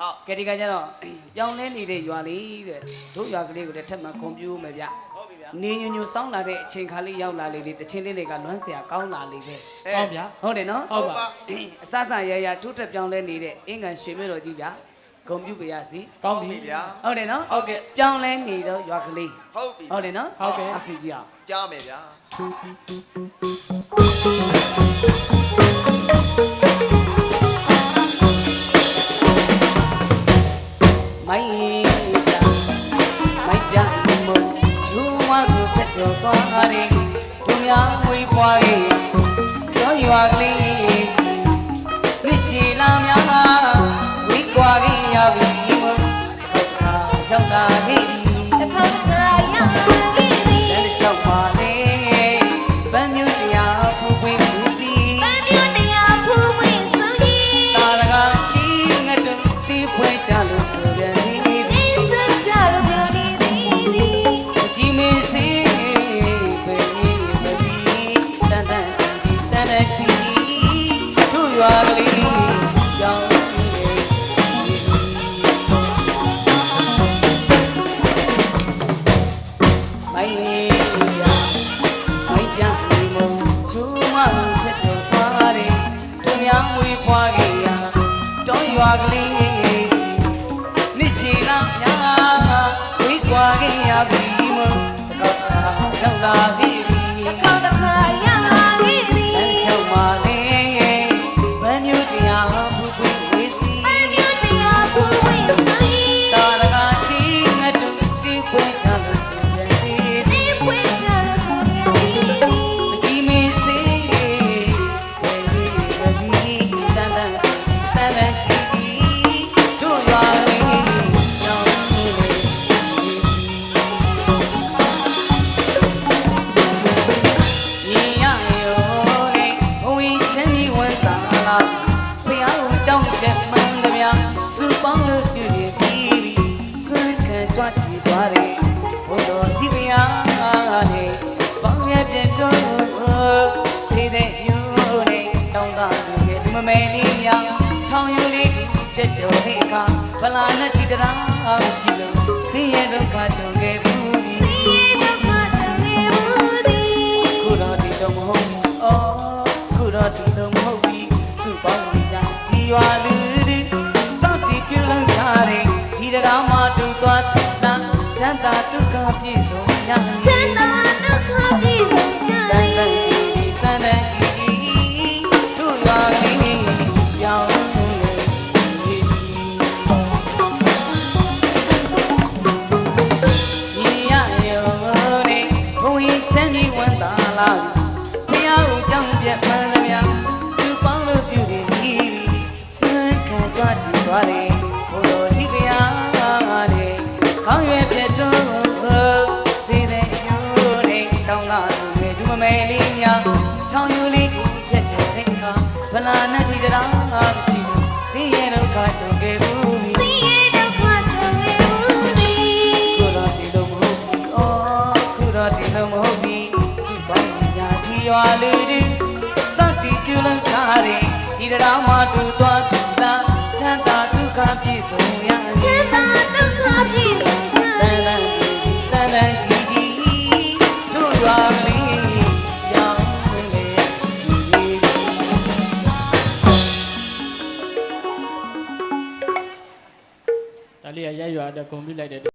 ဟုတ်ကဲဒီကကျတော့ပြောင်းလဲနေတဲ့ရွာလေးတဲ့တို့ရွာကလေးကိုလည်းထပ်မံကွန်ပျူမယ်ဗျဟုတ်ပြီဗျာနေညညစောင်းလာတဲ့အချိန်ခါလေးရောက်လာလေလေတချင်းလေးတွေကလွမ်းစရာကောင်းလာလေပဲကောင်းဗျာဟုတ်တယ်နော်ဟုတ်ပါအစစရရထိုးတက်ပြောင်းလဲနေတဲ့အင်္ဂန်ရွှေမြတ်တော်ကြီးဗျကွန်ပျူပါရစီကောင်းဟုတ်ပြီပြီဗျာဟုတ်တယ်နော်ဟုတ်ကဲ့ပြောင်းလဲနေတော့ရွာကလေးဟုတ်ပြီဟုတ်တယ်နော်ဟုတ်ကဲ့အစီကြည့်အောင်ကြားမယ်ဗျာ မိုင်းတာမိုင်းပြစမယူမကိုဖက်ကျော်သွားတယ်သူများဝေးပွားရဲ့တော့ရွာကလေးစီမြရှိလာများဝေးကွာခဲ့ရပြီမဟုတ်ခါရောက်လာခဲ့တခါ ဖွဲ ရော မ်းခံကြွချီသွားတယ်ဘုတော်ဒီဗျာနဲ့ပေါင်းရပြတော့စေတဲ့ယူနဲ့တောင်းတာလူရဲ့ဒီမမဲလေးများချောင်းယူလေးပြတ်ကြော်တဲ့အခါဗလာနဲ့ဒီတရာရှိလို့စင်းရဲ့ဒုက္ခကြုံခဲ့ တရားမှတူသွားတာချမ်းသာဒုက္ခပြည့်စုံညာချမ်းသာဒုက္ခပြည့်စုံကြတန်တသည်န်ဒီတန်တန်ကြီးတို့ရွာလေးရောင်းလေညီရရောနေဘုံရင်ချမ်းကြီးဝန်တာလာဖျားကိုကြောင်းပြတ် ကောင်းရွယ်ပြတ်တော့စေတဲ့ယူနေတောင်းလာသူတွေဒူမမဲလေးများချောင်းယူလေးပြတ်တဲ့အခါဗလာနဲ့ဒီတရားမရှိဘူးစင်းရဲ့ဒုက္ခကြုံခဲ့ဘူးစီရင်တော့မှတည်းဘူးသည်ခုတော့ဒီလိုမဟုတ်ဘူး။အော်ခုတော့ဒီလိုမဟုတ်ဘူး။စုပေါင်းညာဒီရွာလေးတွေစတင်ပြုလုပ်ကြတယ်။ဒီတရားမှတူသွား ရက်ရွာအတွက်ဂုံပြလိုက်တဲ့